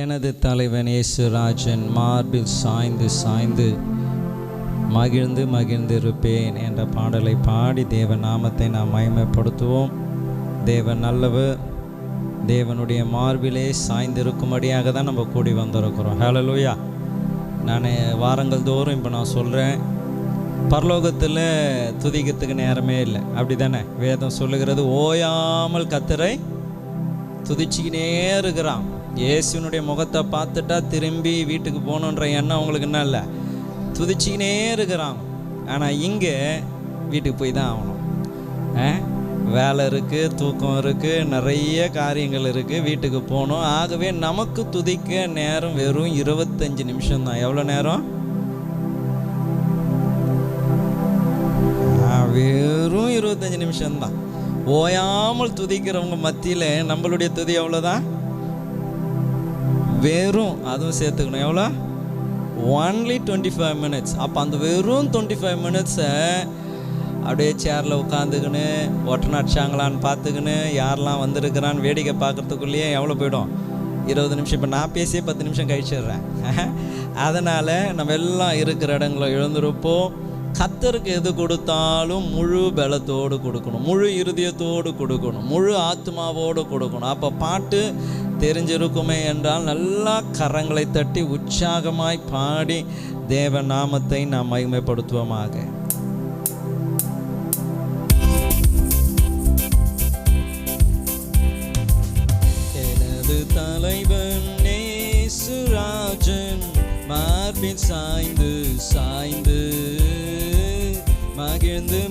எனது தலைவன் இயேசுராஜன் மார்பில் சாய்ந்து சாய்ந்து மகிழ்ந்து மகிழ்ந்து இருப்பேன் என்ற பாடலை பாடி தேவ நாமத்தை நாம் மயமைப்படுத்துவோம் தேவன் நல்லவர். தேவனுடைய மார்பிலே சாய்ந்து இருக்கும்படியாக தான் நம்ம கூடி வந்திருக்கிறோம். ஹலலூயா நான் வாரங்கள் தோறும் இப்போ நான் சொல்கிறேன் பரலோகத்தில் துதிக்கிறதுக்கு நேரமே இல்லை. அப்படி தானே வேதம் சொல்லுகிறது ஓயாமல் கத்தரை துதிச்சிக்கினே இருக்கிறான். இயேசுனுடைய முகத்தை பார்த்துட்டா திரும்பி வீட்டுக்கு போகணுன்ற எண்ணம் அவங்களுக்கு என்ன இல்லை. துதிச்சிக்கினே இருக்கிறான். ஆனால் இங்கே வீட்டுக்கு போய் தான் ஆகணும். ஆ? வேலை இருக்குது தூக்கம் இருக்குது நிறைய காரியங்கள் இருக்குது வீட்டுக்கு போகணும். ஆகவே நமக்கு துதிக்க நேரம் வெறும் இருபத்தஞ்சி நிமிஷம் தான். எவ்வளோ நேரம்? வெறும் இருபத்தஞ்சு நிமிஷம்தான் ஓயாமல் துதிக்கிறவங்க மத்தியில் நம்மளுடைய துதி எவ்வளோதான்? வெறும் அதுவும் சேர்த்துக்கணும். எவ்வளோ? ஒன்லி டுவெண்ட்டி ஃபைவ் மினிட்ஸ் அப்போ அந்த வெறும் டுவெண்ட்டி ஃபைவ் மினிட்ஸை அப்படியே சேரில் உட்காந்துக்கின்னு ஒட்டனை அடிச்சாங்களான்னு பார்த்துக்கின்னு யாரெல்லாம் வந்திருக்கிறான்னு வேடிக்கை பார்க்குறதுக்குள்ளேயே எவ்வளோ போயிடும்? இருபது நிமிஷம். இப்போ நான் பேசியே பத்து நிமிஷம் கழிச்சிடுறேன். அதனால் நம்ம எல்லாம் இருக்கிற இடங்களில் எழுந்திருப்போம். கத்தருக்கு எது கொடுத்தாலும் முழு பலத்தோடு கொடுக்கணும். முழு இருதயத்தோடு கொடுக்கணும். முழு ஆத்மாவோடு கொடுக்கணும். அப்போ பாட்டு தெரிஞ்சிருக்குமே என்றால் நல்லா கரங்களை தட்டி உற்சாகமாய் பாடி தேவ நாமத்தை நாம் மகிமைப்படுத்துவோமாக. எனது தலைவன் நேசுராஜன் மார்பின் சாய்ந்து சாய்ந்து மகிழ்ந்து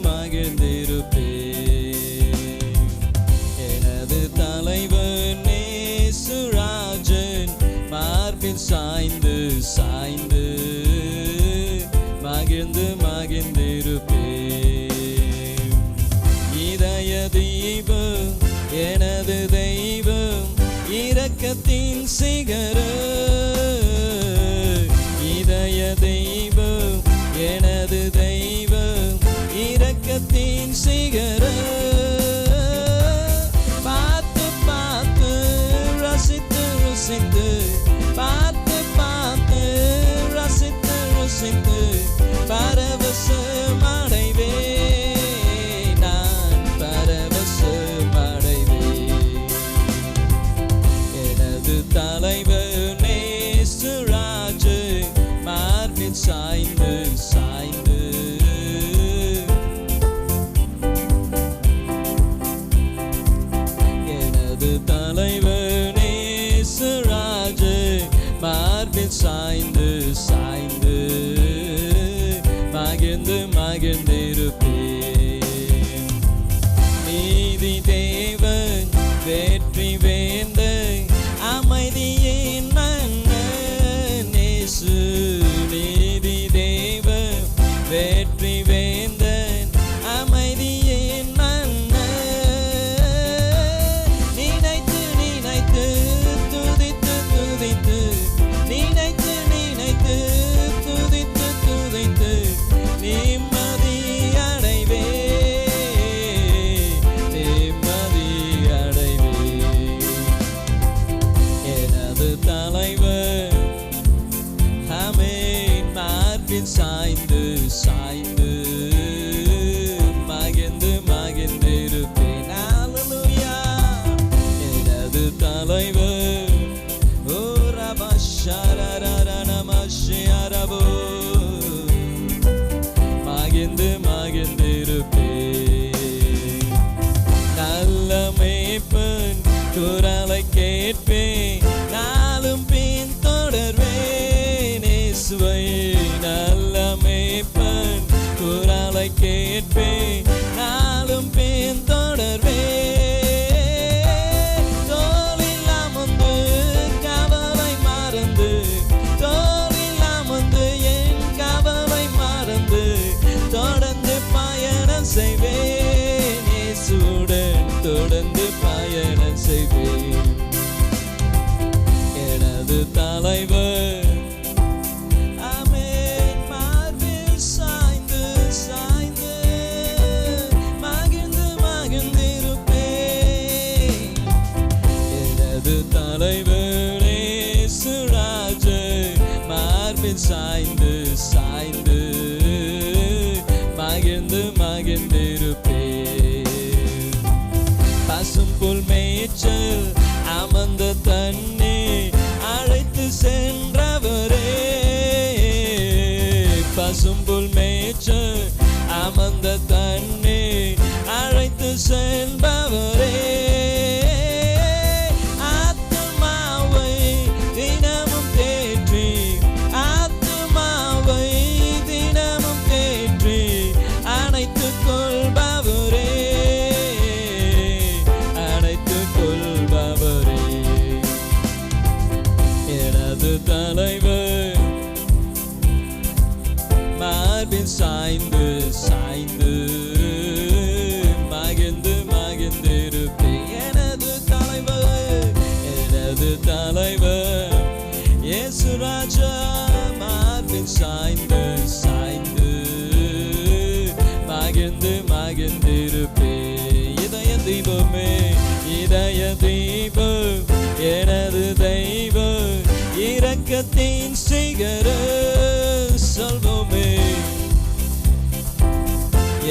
இரக்கத்தின் Be. பசும்புல் மேய்ச்சல் அமர்ந்த தண்ணீர் அழைத்து செல்பவர். தீபமே இதய தீபம் எனது தெய்வம் இரக்கத்தின் சிகர சொல்வமே.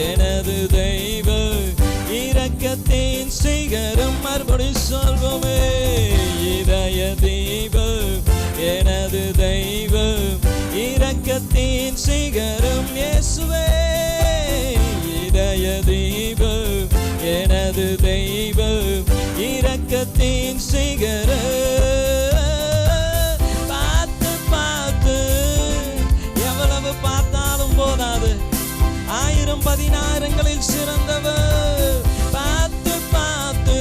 எனது தெய்வ இரக்கத்தின் சிகரம் மறுபடி சொல்வமே. இதய தீபம் எனது தெய்வ இரக்கத்தின் சிகரம் இயேசுவே. இதய தீபம் எனது தெய்வம் இரக்கத்தின் சிகர பார்த்து பார்த்து எவ்வளவு பார்த்தாலும் போதாது. ஆயிரம் பதினாயிரங்களில் சிறந்தவர். பார்த்து பார்த்து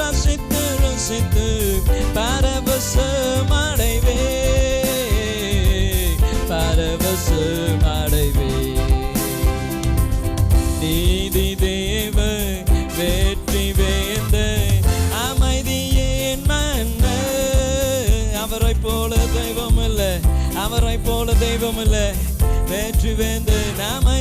ரசித்து ரசித்து பரவசம் அடைவே பரவசம் அடைவே போல தெய்வம் இல்லை வெற்றி வேந்து நாமை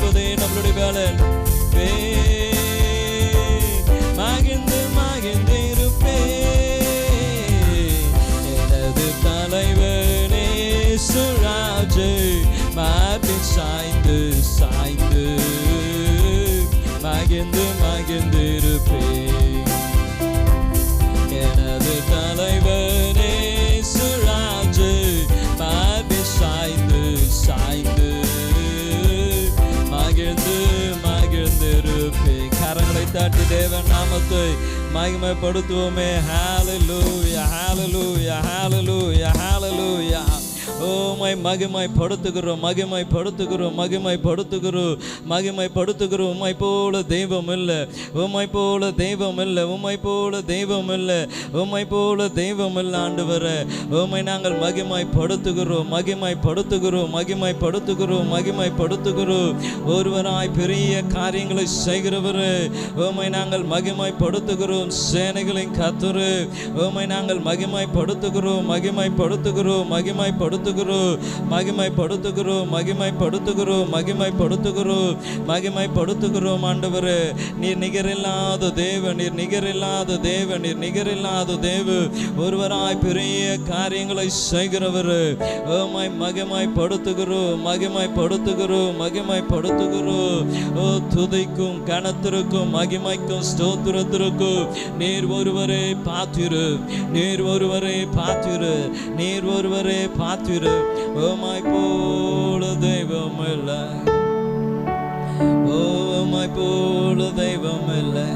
மகிழ்ச்சியா நம்மளுடைய வேலை. மகிழ்ந்து மகிழ்ந்து இருப்பே. எனது தலைவனே சுராஜு மார்பில் சாய்ந்து சாய்ந்து. பாராட்டி தேவன் நாமத்தை மகிமைப்படுத்துவோமே ஹாலலூயா ஹாலலூயா ஹாலலூயா ஹாலலூயா ஓமாய் மகிமை படுத்துகிறோம் மகிமை படுத்துகிறோம் மகிமை படுத்துகிறோம் மகிமை படுத்துகிறோம் உம்மை போல தெய்வம் இல்லை உம்மை போல தெய்வம் இல்லை உம்மை போல தெய்வம் இல்லை உம்மை போல தெய்வம் இல்லை ஆண்டவரே. உம்மை நாங்கள் மகிமை படுத்துகிறோம் மகிமை படுத்துகிறோம் மகிமை படுத்துகிறோம் மகிமை படுத்துகிறோம் ஒருவராய் பெரிய காரியங்களை செய்கிறவரு. உம்மை நாங்கள் மகிமை படுத்துகிறோம் சேனைகளின் கத்துரு உம்மை நாங்கள் மகிமை படுத்துகிறோம் மகிமை படுத்துகிறோம் மகிமை படுத்துகிறோம் மகிமைப்படுத்துகிறோம் மகிமைப்படுத்துகிறோம் மகிமைப்படுத்துகிறோம் மகிமைப்படுத்துகிறோம் ஆண்டவரே. நீர் நிகரில்லாத தேவ நீர் நிகரில்லாத தேவ நீர் நிகரில்லாத தேவ. ஒருவராய் பெரிய காரியங்களை செய்கிறவர். ஓமை மகிமைப்படுத்துகிறோம் மகிமைப்படுத்துகிறோம் மகிமைப்படுத்துகிறோம் ஓ துதிக்கும் கணத்திற்கும் மகிமைக்கும் ஸ்தோத்திரத்திற்கும். நீர் ஒருவரே பார்த்திரு நீர் ஒருவரே பார்த்திரு நீர் ஒருவரே பார்த்திரு ஓமாய் போல தெய்வம் இல்லை ஓமாய் போல தெய்வம் இல்லை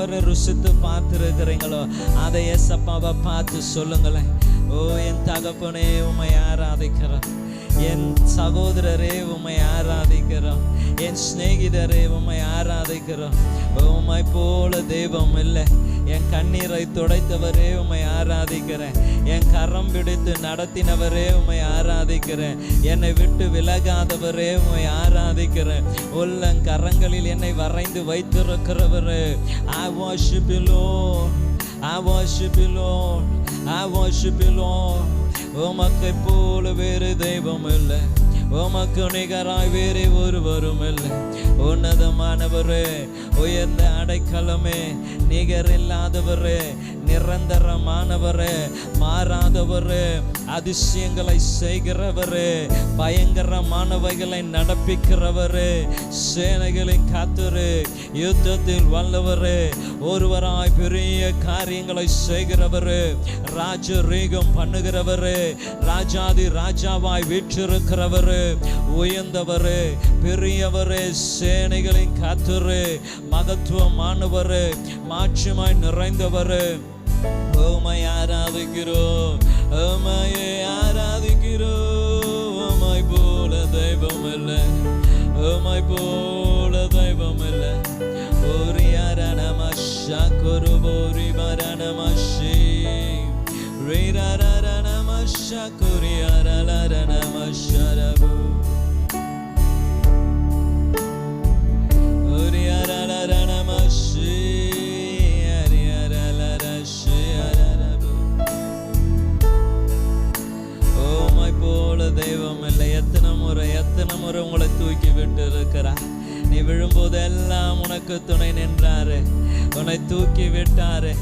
எப்படி அவரை ருசித்து பார்த்துருக்கிறீங்களோ அதை ஏசப்பாவை பார்த்து சொல்லுங்களேன். ஓ என் தகப்பனே உமை ஆராதிக்கிறோம். என் சகோதரரே உம்மை ஆராதிக்கிறோம். என் சிநேகிதரே உம்மை ஆராதிக்கிறோம். உம்மை போல தெய்வம் இல்லை. என் கண்ணீரை துடைத்தவரே உம்மை ஆராதிக்கிறேன். என் கரம் பிடித்து நடத்தினவரே உம்மை ஆராதிக்கிறேன். என்னை விட்டு விலகாதவரே உம்மை ஆராதிக்கிறேன். உள்ளங்கரங்களில் என்னை வரைந்து வைத்திருக்கிறவரே ஐ worship you Lord. I worship you Lord. I worship you Lord. உமக்கை போல வேறு தெய்வம் இல்லை. உமக்கு நிகராய் வேறே ஒருவரும் இல்லை. உன்னதமானவரே உயர்ந்த அடைக்கலமே நிகர் இல்லாதவரே நிரந்தரமானவர் மாறாதவர் அதிசயங்களை செய்கிறவர் பயங்கரமானவைகளை நடப்பிக்கிறவர் சேனைகளின் காத்துரு யுத்தத்தில் வல்லவர் ஒருவராய் பெரிய காரியங்களை செய்கிறவரே ராஜரீகம் பண்ணுகிறவர் ராஜாதி ராஜாவாய் வீற்றிருக்கிறவர் உயர்ந்தவர் பெரியவர் சேனைகளின் காத்துரு மகத்துவமானவர் மாட்சிமாய் நிறைந்தவர். உமை ஆராதிக்கிறோம் உமையை ஆராதிக்கிறோம். உமை போல தெய்வம் இல்லை உமை போல தெய்வம் இல்லை. ஒரு யாரணமஷா குரு போரி மரணமஷி ரீரரணமஷா குறியாரணமஷரபு தெய்வம் முறை எத்தனை முறை உங்களை தூக்கி விட்டு இருக்கிறார் நீ விழும்போது எல்லாம் உனக்கு துணை நின்றாரு. உன்னை தூக்கி விட்டாரு.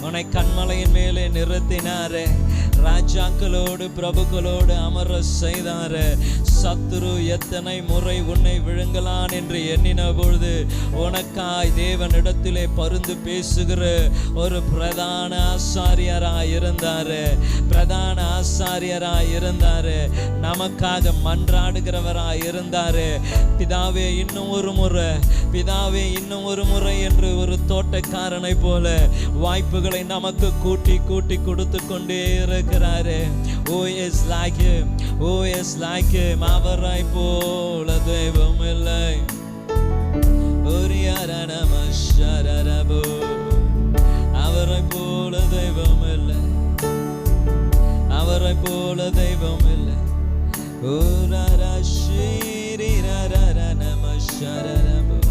உன்னை கண்மலையின் மேலே நிறுத்தினாரு. ராஜாக்களோடு பிரபுக்களோடு அமர செய்தார. சத்துரு எத்தனை முறை உன்னை விழுங்கலான் என்று எண்ணின பொழுது உனக்காய் தேவனிடத்திலே பருந்து பேசுகிற ஒரு பிரதான ஆசாரியராய் இருந்தார் பிரதான ஆசாரியராய் இருந்தார் நமக்காக மன்றாடுகிறவராய் இருந்தார் பிதாவே இன்னும் ஒரு முறை பிதாவே இன்னும் ஒரு முறை என்று ஒரு தோட்டக்காரனை போல வாய்ப்புகளை நமக்கு கூட்டி கூட்டி கொடுத்து கொண்டே இருக்கிறாரு. Who is like who is like அவரை போல தெய்வம் இல்லை ஒரு யாரணமோ அவரை போல தெய்வம் இல்லை அவரை போல தெய்வம் இல்லை ஓ ரா ஸ்ரீ நம சரணபோ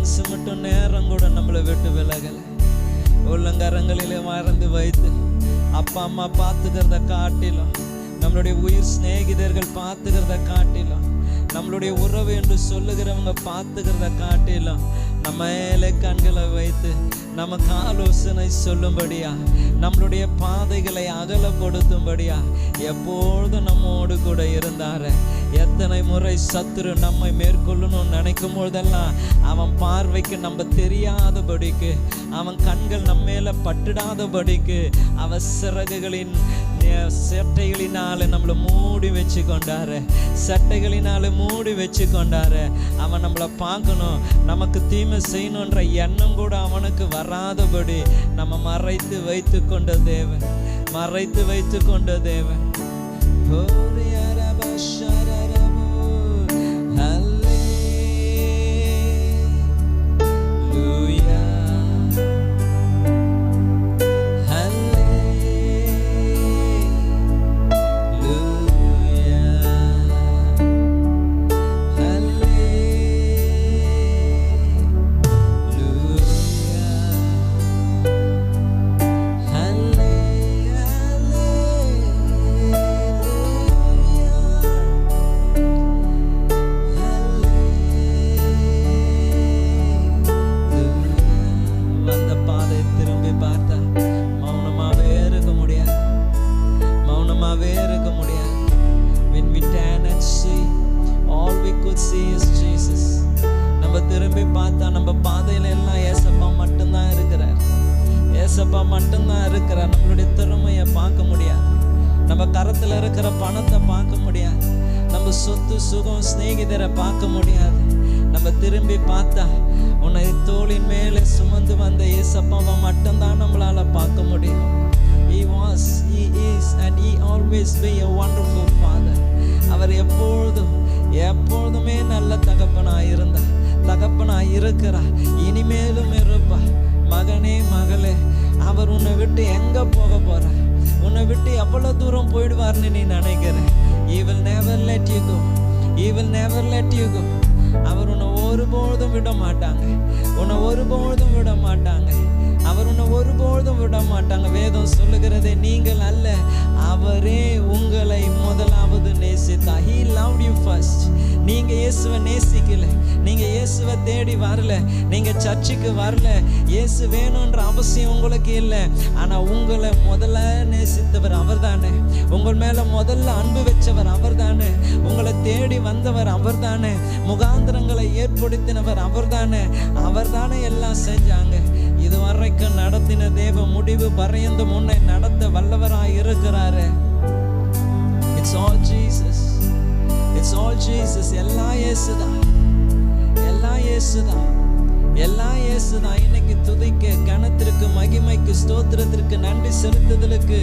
கன்சு மட்டும் நேரம் கூட நம்மளை விட்டு விலகலை. உள்ளங்கரங்களிலே மறந்து வைத்து அப்பா அம்மா பார்த்துக்கிறத காட்டிலும் நம்மளுடைய உயிர் சிநேகிதர்கள் பார்த்துக்கிறத காட்டிலும் நம்மளுடைய உறவு என்று சொல்லுகிறவங்க பார்த்துக்கிறத காட்டிலும் நம்ம மேலே கண்களை வைத்து நமக்கு ஆலோசனை சொல்லும்படியா நம்மளுடைய பாதைகளை அகலப்படுத்தும்படியா எப்பொழுதும் நம்மோடு கூட இருந்தாரு. எத்தனை முறை சத்துரு நம்மை மேற்கொள்ளணும்னு நினைக்கும் பொழுதெல்லாம் அவன் பார்வைக்கு நம்ம தெரியாதபடிக்கு அவன் கண்கள் நம்ம மேலே பட்டுடாதபடிக்கு அவன் சிறகுகளின் சட்டைகளினால நம்மளை மூடி வச்சு கொண்டாரு சட்டைகளினால மூடி வச்சு கொண்டாரு அவன் நம்மளை பார்க்கணும் நமக்கு தீமை செய்யணுன்ற எண்ணம் கூட அவனுக்கு வராதபடி நம்ம மறைத்து வைத்து கொண்ட தேவன். மறைத்து வைத்து கொண்ட தேவன். ஓ. ஏசப்பா மட்டும்தான் இருக்கிறார் நம்மளுடைய திறமையை பார்க்க முடியாது. நம்ம கரத்தில் இருக்கிற பணத்தை பார்க்க முடியாது. நம்ம சொத்து சுகம் சிநேகிதரை பார்க்க முடியாது. நம்ம திரும்பி பார்த்தா உன்னை தோளின் மேலே சுமந்து வந்த ஏசப்பாவை மட்டும்தான் நம்மளால பார்க்க முடியும். He was, He is, and He always be a wonderful Father. அவர் எப்பொழுதும் எப்பொழுதுமே நல்ல தகப்பனாக இருந்தார். தகப்பனாக இருக்கிறா இனிமேலும் இருப்பா மகனே மகளே அவர் உன்னை விட்டு எங்க போக போறார்? உன்னை விட்டு எவ்வளவு தூரம் போயிடுவார்னு நீ நினைக்கிற He will never let you go. அவர் உன்னை ஒருபொழுதும் விட மாட்டாங்க. உன்னை ஒருபொழுதும் விட மாட்டாங்க. அவர் உன்னை ஒருபொழுதும் விட மாட்டாங்க. வேதம் சொல்லுகிறதே நீங்கள் அல்ல. அவரே உங்களை முதல் முதலாவது நேசித்தா. ஹீ லவ் யூ ஃபர்ஸ்ட் நீங்கள் இயேசுவை நேசிக்கல. நீங்கள் இயேசுவை தேடி வரல. நீங்கள் சர்ச்சுக்கு வரல. இயேசு வேணுன்ற அவசியம் உங்களுக்கு இல்லை. ஆனால் உங்களை முதல்ல நேசித்தவர் அவர் தானே உங்கள் மேலே முதல்ல அன்பு வச்சவர் அவர்தானே. உங்களை தேடி வந்தவர் அவர் தானே முகாந்திரங்களை ஏற்படுத்தினவர் அவர்தானே. அவர்தானே எல்லாம் செஞ்சாங்க. இது வரைக்கும் நடத்தின தேவ முடிவு பரையந்த முன்னே நடத்த வல்லவராக இருக்கிறாரு. It's all Jesus it's all Jesus எல்லாம் இயேசுதான் எல்லாம் இயேசுதான் எல்லாம் இயேசுதான் இன்னைக்கு துதிக்க கனத்திற்கு மகிமைக்கு ஸ்தோத்திரத்திற்கு நன்றி செலுத்துதலுக்கு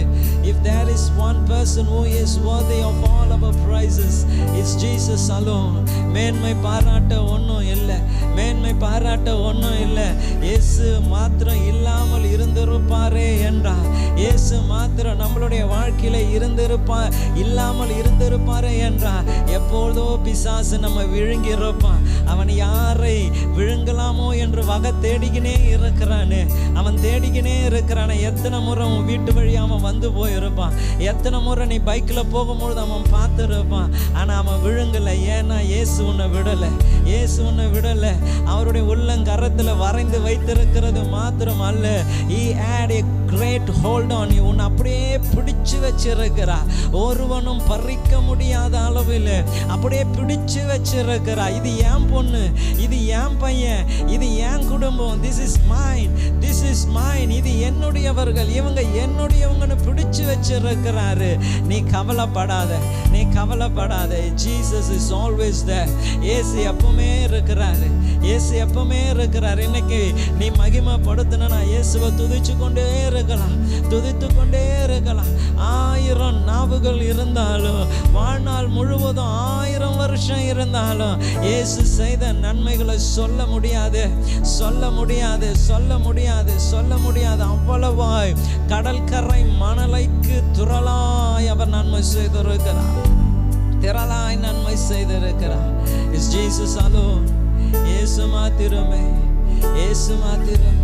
if there is one person who is worthy of all our praises it's Jesus alone. மேன்மை பாராட்ட ஒன்றும் இல்லை. மேன்மை பாராட்ட ஒன்றும் இல்லை. இயேசு மாத்திரம் இல்லாமல் இருந்திருப்பாரே என்றார். இயேசு மாத்திரம் நம்மளுடைய வாழ்க்கையில இருந்திருப்பா இல்லாமல் இருந்திருப்பாரு என்றார் எப்பொழுதோ பிசாசு நம்ம விழுங்கியிருப்பான் அவன் யாரை விழுங்கலாமோ என்று வகை தேடிக்கினே இருக்கிறானு. அவன் தேடிக்கினே இருக்கிறானே. எத்தனை முறை உன் வீட்டு வழியா அவன் வந்து போயிருப்பான். எத்தனை முறை நீ பைக்கில் போகும்பொழுது அவன் பார்த்துருப்பான். ஆனால் அவன் விழுங்கலை. ஏன்னா இயேசு உன்னை விடலை. இயேசு உன்னை விடலை. அவருடைய உள்ளங்கரத்தில் வரைந்து வைத்திருக்கிறது மாத்திரம் அல்ல. He had a great hold on you உன்னை அப்படியே பிடிச்சு வச்சிருக்கிறா. ஒருவனும் பறிக்க முடியாத அளவில் அப்படியே பிடிச்சு வச்சிருக்கிறா. இது ஏன் பொண்ணு இது ஏன் பையன் இது ஏன் குடும்பம். This is mine this is mine இது என்னுடையவர்கள் இவங்க என்னுடையவங்கன்னு பிடிச்சு வச்சிருக்கிறாரு. நீ கவலைப்படாத நீ கவலைப்படாத. ஜீசஸ் இஸ் ஆல்வேஸ் த ஏசு எப்பவுமே இருக்கிறாரு. இயேசு எப்பவுமே இருக்கிறார். இன்னைக்கு நீ மகிமைப்படுத்தினா இயேசுவை துதிச்சு கொண்டே இருக்கலாம். துதித்து கொண்டே இருக்கலாம். ஆயிரம் நாவுகள் இருந்தாலும் வாழ்நாள் முழுவதும் ஆயிரம் வருஷம் இருந்தாலும் இயேசு செய்த நன்மைகளை சொல்ல முடியாது. சொல்ல முடியாது சொல்ல முடியாது சொல்ல முடியாது. அவ்வளவாய் கடற்கரை மணலைக்கு துரலாய் அவர் நன்மை செய்திருக்கிறார். திரளாய் நன்மை செய்திருக்கிறார். இஸ் ஜீசஸ் அலோன் இயேசு மாத்திரமே இயேசு மாத்திரமே.